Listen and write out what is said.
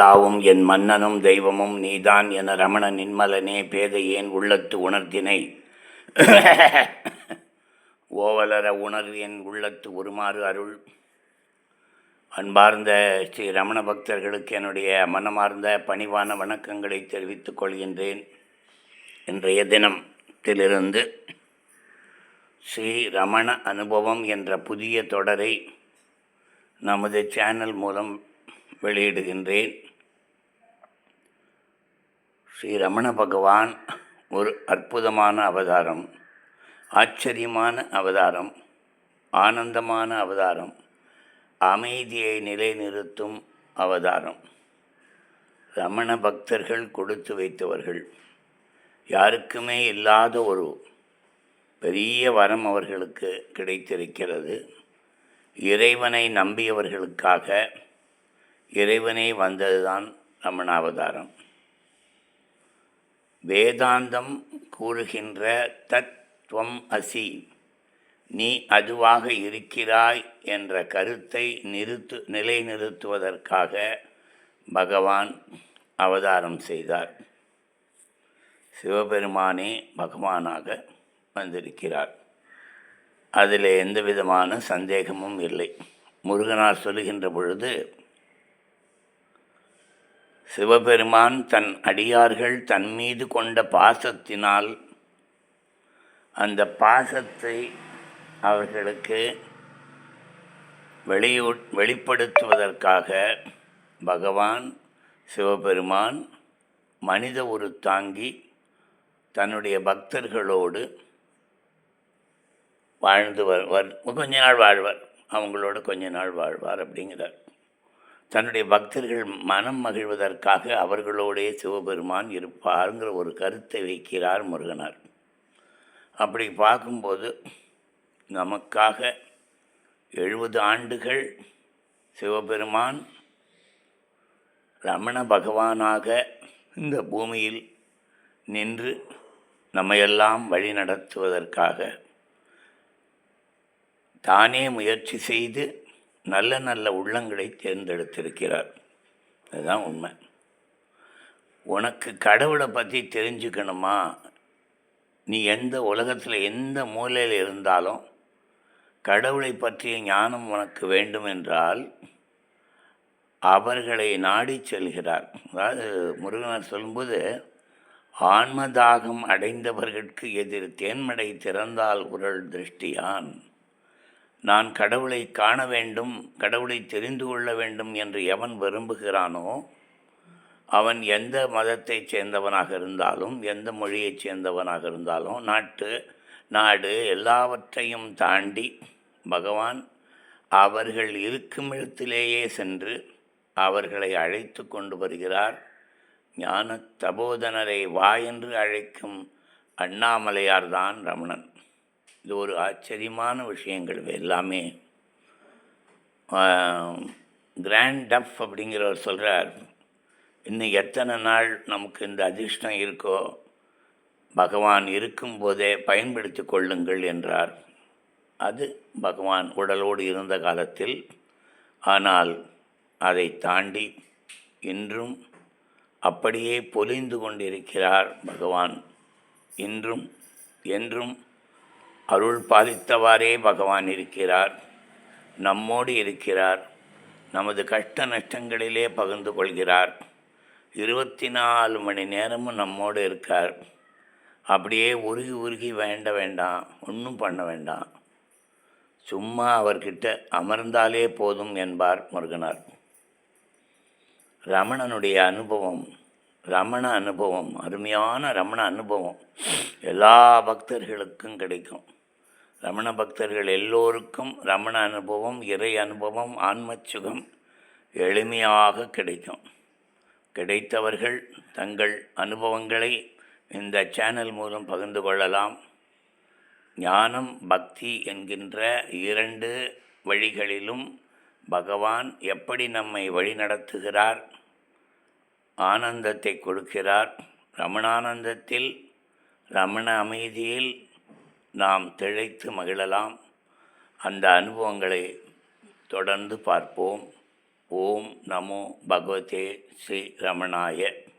தாவும் என் மன்னனும் தெய்வமும் நீதான் என ரமண நின்மலனே பேதையேன் உள்ளத்து உணர்த்தினை? ஓவலர உணர்வு என் உள்ளத்து உருமாறு அருள். அன்பார்ந்த ஸ்ரீ ரமண பக்தர்களுக்கு என்னுடைய மனமார்ந்த பணிவான வணக்கங்களை தெரிவித்துக் கொள்கின்றேன். இன்றைய தினத்திலிருந்து ஸ்ரீ ரமண அனுபவம் என்ற புதிய தொடரை நமது சேனல் மூலம் வெளியிடுகின்றேன். ஸ்ரீ ரமண பகவான் ஒரு அற்புதமான அவதாரம் ஆச்சரியமான அவதாரம் ஆனந்தமான அவதாரம் அமைதியை நிலைநிறுத்தும் அவதாரம். ரமண பக்தர்கள் கொடுத்து வைத்தவர்கள் யாருக்குமே இல்லாத ஒரு பெரிய வரம் அவர்களுக்கு கிடைத்திருக்கிறது. இறைவனை நம்பியவர்களுக்காக இறைவனே வந்ததுதான் ரமண அவதாரம். வேதாந்தம் கூறுகின்ற தத்துவம் அசி. நீ அதுவாக இருக்கிறாய் என்ற கருத்தை நிறுத்து நிலைநிறுத்துவதற்காக பகவான் அவதாரம் செய்தார். சிவபெருமானே பகவானாக வந்திருக்கிறார். அதில் எந்த விதமான சந்தேகமும் இல்லை. முருகனார் சொல்லுகின்ற பொழுது சிவபெருமான் தன் அடியார்கள் தன் மீது கொண்ட பாசத்தினால் அந்த பாசத்தை அவர்களுக்கு வெளியு வெளிப்படுத்துவதற்காக பகவான் சிவபெருமான் மனித உரு தாங்கி தன்னுடைய பக்தர்களோடு வாழ்ந்து வருவார் கொஞ்ச நாள் வாழ்வார். அவங்களோட கொஞ்ச நாள் வாழ்வார் அப்படிங்கிறார். தன்னுடைய பக்தர்கள் மனம் மகிழ்வதற்காக அவர்களோடே சிவபெருமான் இருப்பாருங்கிற ஒரு கருத்தை வைக்கிறார் முருகனார். அப்படி பார்க்கும்போது நமக்காக எழுபது ஆண்டுகள் சிவபெருமான் ரமண பகவானாக இந்த பூமியில் நின்று நம்மையெல்லாம் வழிநடத்துவதற்காக தானே முயற்சி செய்து நல்ல நல்ல உள்ளங்களை தேர்ந்தெடுத்திருக்கிறார். அதுதான் உண்மை. உனக்கு கடவுளை பற்றி தெரிஞ்சுக்கணுமா? நீ எந்த உலகத்தில் எந்த மூலையில் இருந்தாலும் கடவுளை பற்றிய ஞானம் உனக்கு வேண்டும் என்றால் அவர்களை நாடி செல்கிறார். அதாவது முருகனார் சொல்லும்போது ஆன்மதாகம் அடைந்தவர்களுக்கு எதிர் தேன்மடை திறந்தால் உரள் திருஷ்டியான். நான் கடவுளை காண வேண்டும் கடவுளை தெரிந்து கொள்ள வேண்டும் என்று எவன் விரும்புகிறானோ அவன் எந்த மதத்தைச் சேர்ந்தவனாக இருந்தாலும் எந்த மொழியைச் சேர்ந்தவனாக இருந்தாலும் நாட்டு நாடு எல்லாவற்றையும் தாண்டி பகவான் அவர்கள் இருக்கும் இடத்திலேயே சென்று அவர்களை அழைத்து கொண்டு வருகிறார். ஞான தபோதனரை வா என்று அழைக்கும் அண்ணாமலையார்தான் ரமணன். இது ஒரு ஆச்சரியமான விஷயங்கள் எல்லாமே. கிராண்ட் டஃப் அப்படிங்கிறவர் சொல்கிறார் இன்னும் எத்தனை நாள் நமக்கு இந்த அதிர்ஷ்டம் இருக்கோ பகவான் இருக்கும்போதே பயன்படுத்தி கொள்ளுங்கள் என்றார். அது பகவான் உடலோடு இருந்த காலத்தில் ஆனால் அதை தாண்டி இன்றும் அப்படியே பொலிந்து கொண்டிருக்கிறார் பகவான். இன்றும் என்றும் அருள் பாலித்தவாறே பகவான் இருக்கிறார். நம்மோடு இருக்கிறார். நமது கஷ்ட நஷ்டங்களிலே பகிர்ந்து கொள்கிறார். இருபத்தி நாலு மணி நேரமும் நம்மோடு இருக்கார். அப்படியே உருகி உருகி வேண்ட வேண்டாம். ஒன்றும் பண்ண வேண்டாம். சும்மா அவர்கிட்ட அமர்ந்தாலே போதும் என்பார் முருகனார். ரமணனுடைய அனுபவம் ரமண அனுபவம் அருமையான ரமண அனுபவம் எல்லா பக்தர்களுக்கும் கிடைக்கும். ரமண பக்தர்கள் எல்லோருக்கும் ரமண அனுபவம் இறை அனுபவம் ஆன்மச்சுகம் எளிமையாக கிடைக்கும். கிடைத்தவர்கள் தங்கள் அனுபவங்களை இந்த சேனல் மூலம் பகிர்ந்து கொள்ளலாம். ஞானம் பக்தி என்கின்ற இரண்டு வழிகளிலும் பகவான் எப்படி நம்மை வழிநடத்துகிறார் ஆனந்தத்தை கொடுக்கிறார். ரமணானந்தத்தில் ரமண அமைதியில் நாம் திளைத்து மகிழலாம். அந்த அனுபவங்களை தொடர்ந்து பார்ப்போம். ஓம் நமோ பகவதே ஸ்ரீ ரமணாய.